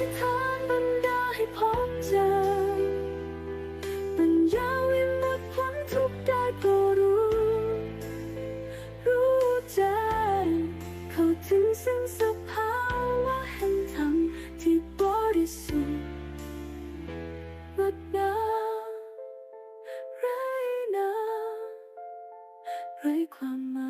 ธิษฐานบันดาให้พบเจอ ปัญญาวิมุตติพ้นทุกได้โปรดรู้ รู้ใจ เข้าถึงซึ่งสภาวะแห่งธรรมที่บริสุทธิ์งดงามไร้น้ำไร้ความหมาย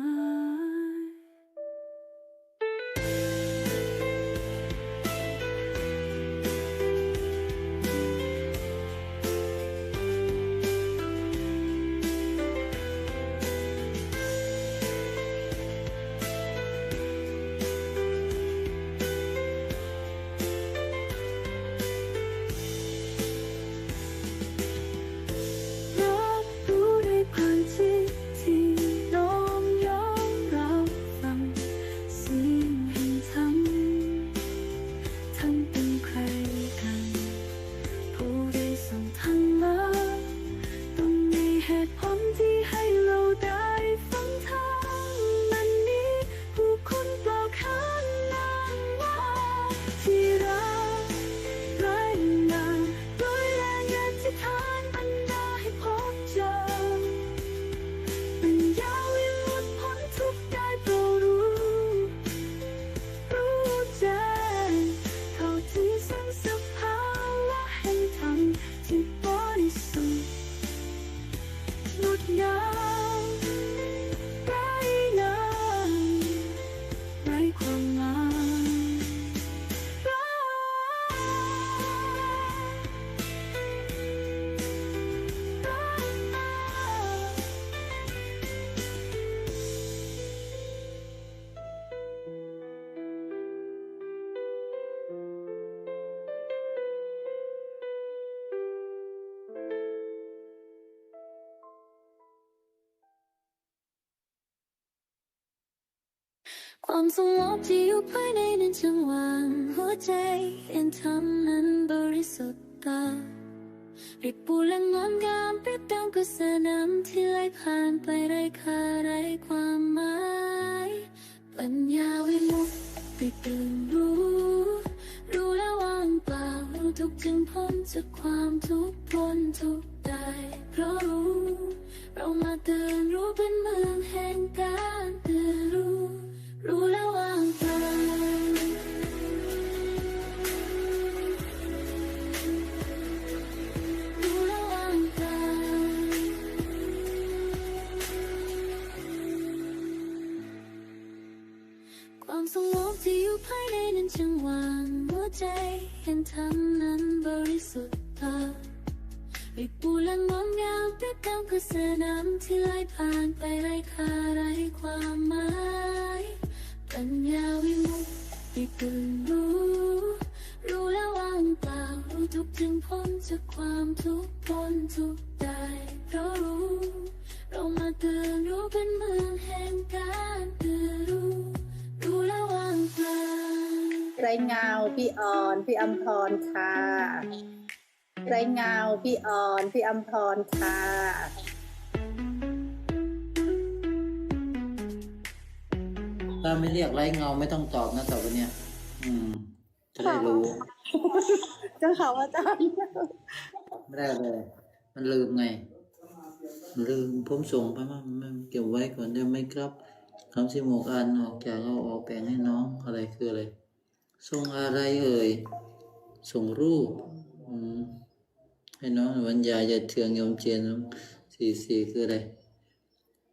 ความสงบที่อยู่ภายในนั้นจังหวะหัวใจเห็นธรรมนั้นบริสุทธิ์ตารีบปูและงดงามเปรียบดังกระแสน้ำที่ไหลผ่านไปไร้ค่าไร้ความหมายปัญญาวิมุตติตื่นรู้ รู้แล้ววางเปล่ารู้ทุกจึงพ้นจากความทุกข์พ้นทุกข์ได้เพราะรู้ เรามาเตือนรู้เป็นเมืองแห่งการเตือน ริบปูและงดงามเปรียบดังกระแสน้ำที่ไหลผ่านไปไร้ค่าไร้ความหมายปัญญาวิมุตติตื่นรู้ รู้แล้วว่างเปล่ารู้ทุกข์จึงพ้นจากความทุกข์พ้นทุกข์ได้เพราะรู้ เรามาเตือนรู้เป็นเมืองแห่งการเตือนรู้ รู้แล้วว่างเปล่าไรเงาพี่ออน พี่อัมพรค่ะ ไรเงา พี่ออน พี่อัมพรค่ะ ถ้าไม่เรียกไร้เงาไม่ต้องตอบนะต่อไปเนี่ย อืม จะได้รู้ เจ้าค่ะอาจารย์ไม่ได้เลย มันลืมไง ลืมผมส่งไปมามันเก็บไว้ก่อนได้ไหมครับคำสิบหกอันออกจากเอาออกแปลงให้น้องอะไรคืออะไรส่งอะไรเอ่ย ส่งรูป อืม ให้น้องวันยายจะเทืองยมเจียนสี่สี่คืออะไร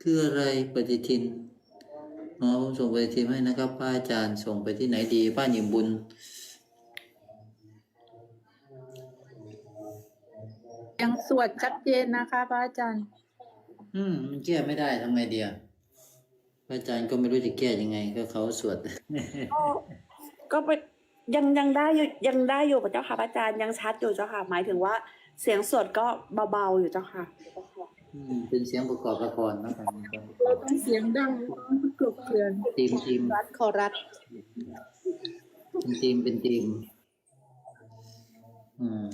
คืออะไรปฏิทินอ๋อผมส่งปฏิทินให้นะครับป้าอาจารย์ส่งไปที่ไหนดีป้าหยิมบุญ ยังสวดชัดเจนนะคะพระอาจารย์ อืมมันแก้ไม่ได้ทำไงเดียพระอาจารย์ก็ไม่รู้จะแก้ยังไง ก็เขาสวด ก็ไปยังยังได้อยู่ยังได้อยู่กับเจ้าค่ะพระอาจารย์ยังชัดอยู่เจ้าค่ะ หมายถึงว่า เสียงสวดก็เบาๆอยู่เจ้าค่ะอืมเป็นเสียงประกอบละครนะครับเราต้องเสียงดังกรุบเกลือนทีมทีมรัดคอรัดเป็นทีมเป็นทีม อืม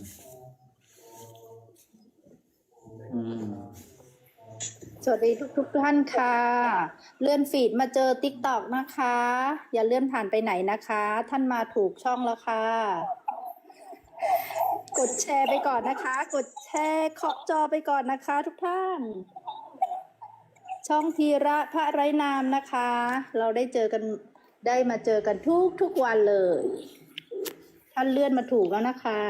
อืม สวัสดีทุกทุกๆท่านค่ะ เลื่อนฟีดมาเจอติ๊กตอกนะคะ อย่าเลื่อนผ่านไปไหนนะคะ ท่านมาถูกช่องแล้วค่ะ กดแชร์ไปก่อนนะคะ กดแชร์ขอบจอไปก่อนนะคะ ทุกท่าน ช่องทีระพระไรนามนะคะ เราได้เจอกันได้มาเจอกันทุกทุกวันเลย ท่านเลื่อนมาถูกแล้วนะคะ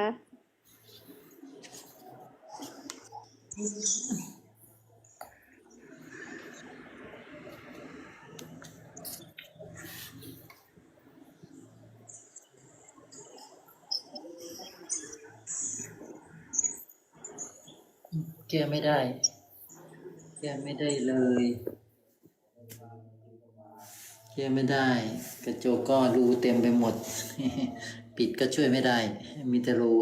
ก้ไม่ได้ แก้ไม่ได้เลยแก้ไม่ได้ กระจกก็รูเต็มไปหมด ปิดก็ช่วยไม่ได้ มีแต่รู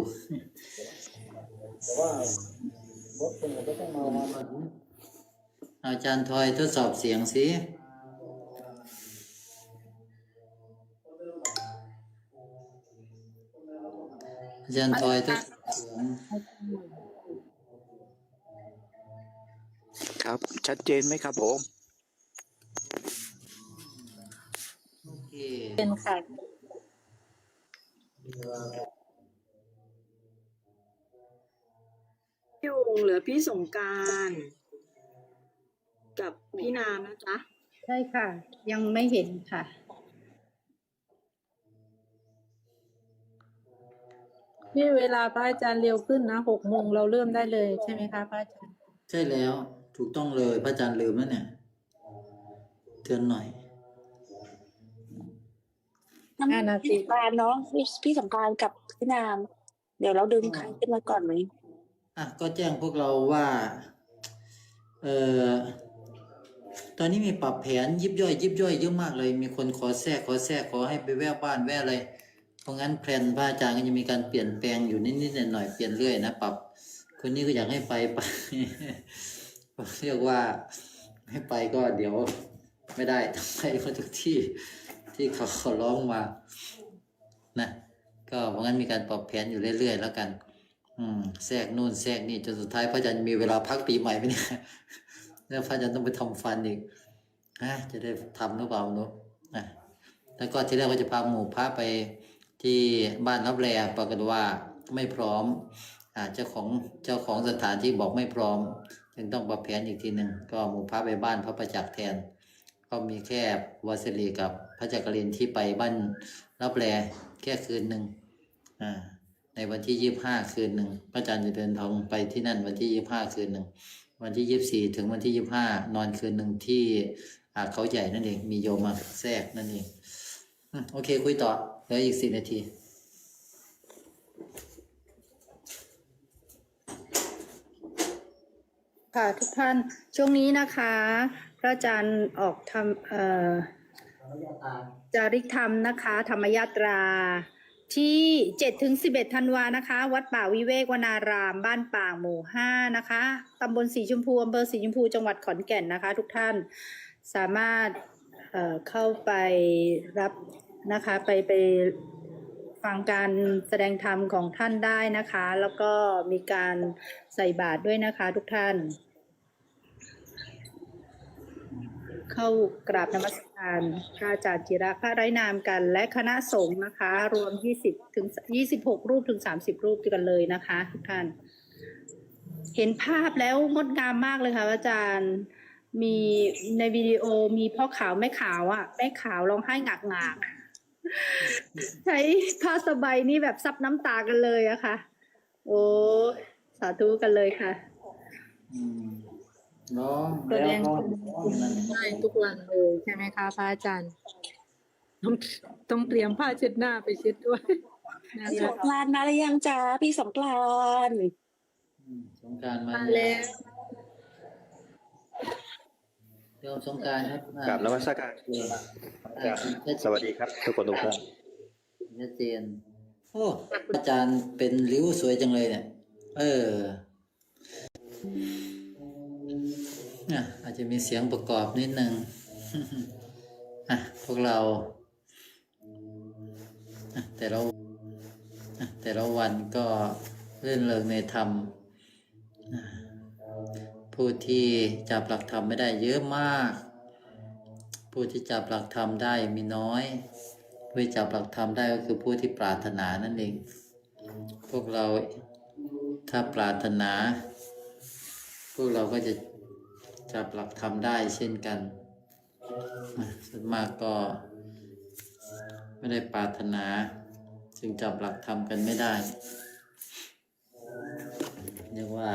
อาจารย์ทอยทดสอบเสียงสิอาจารย์ทอยทดสอบเสียง ครับ ชัดเจนไหมครับผม โอเคเป็นค่ะ พี่วงเหลือพี่สงกรารกับพี่นามนะจ๊ะ ใช่ค่ะ ยังไม่เห็นค่ะ นี่เวลาพระอาจารย์เร็วขึ้นนะหกโมงเราเริ่มได้เลยใช่ไหมคะพระอาจารย์ ใช่แล้ว ถูกต้องเลยพระอาจารย์ลืมแล้วเนี่ยเตือนหน่อยห้านาทีพี่สงกรารเนาะพี่พี่สงกรารกับพี่นาม เดี๋ยวเราดึงใครขึ้นมาก่อนไหมอะก็แจ้งพวกเราว่า เอ่อตอนนี้มีปรับแผนยิบย่อย ยิบย่อยเยอะมากเลย มีคนขอแทรกขอแทรกขอให้ไปแวะบ้านแวะอะไรเพราะงั้นแพลนพระอาจารย์ก็จะมีการเปลี่ยนแปลงอยู่นิดๆหน่อยๆเปลี่ยนเรื่อยนะปรับคนนี้ก็อยากให้ไปไป เรียกว่าให้ไปก็เดี๋ยวไม่ได้ต้องไปเพราะทุกที่ที่เขาขอร้องมา นะ ก็เพราะงั้นมีการปรับแผนอยู่เรื่อยๆ แล้วกัน อืมแทรกนู่นแทรกนี่จนสุดท้ายพระอาจารย์มีเวลาพักปีใหม่ไหมเนี่ยแล้วพระอาจารย์ต้องไปทำฟันอีกฮะจะได้ทำหรือเปล่าไม่รู้นะแล้วก็ที่แรกก็จะพาหมู่พระไปที่บ้านรับแลปรากฏว่าไม่พร้อมอ่าเจ้าของเจ้าของสถานที่บอกไม่พร้อม จึงต้องปรับแผนอีกทีหนึ่งก็หมู่พระไปบ้านพระประจักษ์แทน ก็มีแค่วาสลีกับพระจักรินที่ไปบ้านรับแลแค่คืนหนึ่งอ่าในวันที่ยี่ห้าคืนหนึ่งพระอาจารย์จะเดินทางไปที่นั่นวันที่ยี่ห้าคืนหนึ่งวันที่ยี่สี่ถึงวันที่ยี่ห้านอนคืนหนึ่งที่เขาใหญ่นั่นเองมีโยมมาแทรกนั่นเองโอเคคุยต่อเหลืออีกสิบนาที ค่ะทุกท่านช่วงนี้นะคะ พระอาจารย์ออกทำเอ่อจาริกธรรมนะคะ ธรรมยาตรา ที่7ถึง11ธันวานะคะ วัดป่าวิเวกวนาราม บ้านป่าหมู่5นะคะตำบลสีชมพูอำเภอสีชมพูจังหวัดขอนแก่นนะคะ ทุกท่านสามารถเอ่อเข้าไปรับนะคะไปไป ฟังการแสดงธรรมของท่านได้นะคะ แล้วก็มีการใส่บาตรด้วยนะคะทุกท่าน เข้ากราบนมัสการพระอาจารย์จิระพระไร้นามกัน และคณะสงฆ์นะคะ รวม 20 ถึง 26 รูปถึง 30 รูปกันเลยนะคะทุกท่าน เห็นภาพแล้วงดงามมากเลยค่ะอาจารย์มีในวิดีโอมีพ่อขาวแม่ขาวอะแม่ขาวร้องไห้หงักหงาก ใช้ผ้าสบายนี่แบบซับน้ำตากันเลยอะค่ะ โอ้สาธุกันเลยค่ะอืมร้องแสแล้วดงก็ความร้องนั่นได้ทุกวันเลยใช่ไหมคะพระอาจารย์ต้องต้องเตรียมผ้าเช็ดหน้าไปเช็ดด้วยนะพี่สคะงกรานต์มาหรือยังจ้าพี่สงกรานต์อืมสงกรารมามาแล้ว เดี๋ยวสงกรารครับกราบนมัสการอ่าสวัสดีครับ ทุกคนทุกท่านชัดเจนโอ้อาจารย์เป็นริ้วสวยจังเลยเนี่ย เอออะอาจจะมีเสียงประกอบนิดนึงอะพวกเราอะแต่เราอะแต่ละวันก็เล่นเริงในธรรมอะ ผู้ที่จับหลักธรรมไม่ได้เยอะมาก ผู้ที่จับหลักธรรมได้มีน้อย ผู้ที่จับหลักธรรมได้ก็คือผู้ที่ปรารถนานั่นเอง พวกเราถ้าปรารถนา พวกเราก็จะจับหลักธรรมได้เช่นกันส่วนมากก็ไม่ได้ปรารถนา จึงจับหลักธรรมกันไม่ได้เรียกว่า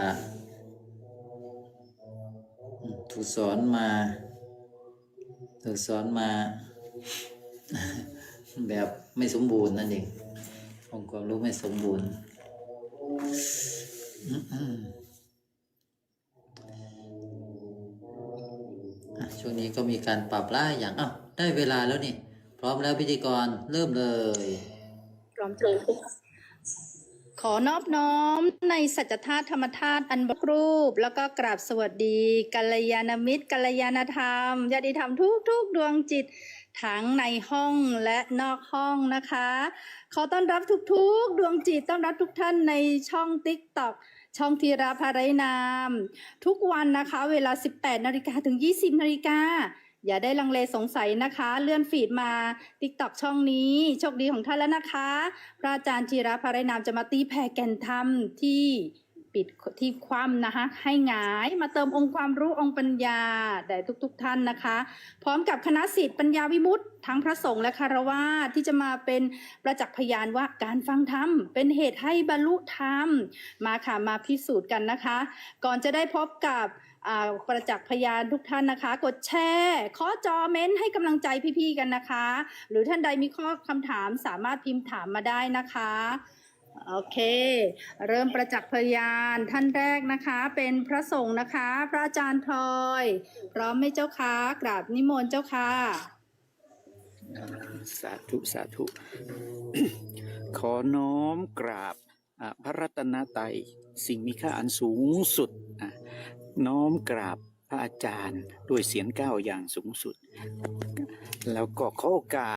ถูกสอนมา ถูกสอนมา แบบไม่สมบูรณ์นั่นเององค์ความรู้ไม่สมบูรณ์ช่วงนี้ก็มีการปรับล่าอย่างอ้าวได้เวลาแล้วนี่ พร้อมแล้วพิธีกรเริ่มเลย พร้อมเลย ขอนอบน้อมในสัจธาตุธรรมธาตุอันบกรูป แล้วก็กราบสวัสดีกัลยาณมิตรกัลยาณธรรมญาติธรรมทุกทุกดวงจิต ทั้งในห้องและนอกห้องนะคะ ขอต้อนรับทุกๆ ดวงจิตต้อนรับทุกท่านในช่องติ๊กต็อกช่องทีราภารายนาม ทุกวันนะคะ เวลา 18นาฬิกาถึง 20นาฬิกา อย่าได้ลังเลสงสัยนะคะ เลื่อนฟีดมาติ๊กต็อกช่องนี้ โชคดีของท่านแล้วนะคะ พระอาจารย์จีราภารายนามจะมาตีแผ่แก่นธรรมที่ปิดที่คว่ำนะคะ ให้งายมาเติมองค์ความรู้องค์ปัญญาแด่ทุกๆทท่านนะคะ พร้อมกับคณะสิทธิ์ปัญญาวิมุตติทั้งพระสงฆ์และคารวะที่จะมาเป็นประจักษ์พยานว่าการฟังธรรม เป็นเหตุให้บรรลุธรรม มาค่ะมาพิสูจน์กันนะคะ ก่อนจะได้พบกับ ประจักษ์พยานทุกท่านนะคะ กดแชร์ข้อจอเม้นให้กำลังใจพี่ๆกันนะคะ หรือท่านใดมีข้อคำถามสามารถพิมพ์ถามมาได้นะคะโอเค เริ่มประจักษ์พยานท่านแรกนะคะ เป็นพระสงฆ์นะคะ พระอาจารย์พลอย พร้อมไหมเจ้าคะกราบนิมนต์เจ้าค่ะสาธุสาธุ ขอน้อมกราบพระรัตนตรัยสิ่งมีค่าอันสูงสุดอะ น้อมกราบพระอาจารย์ด้วยเสียงก้าวอย่างสูงสุด แล้วก็ขอโอกาส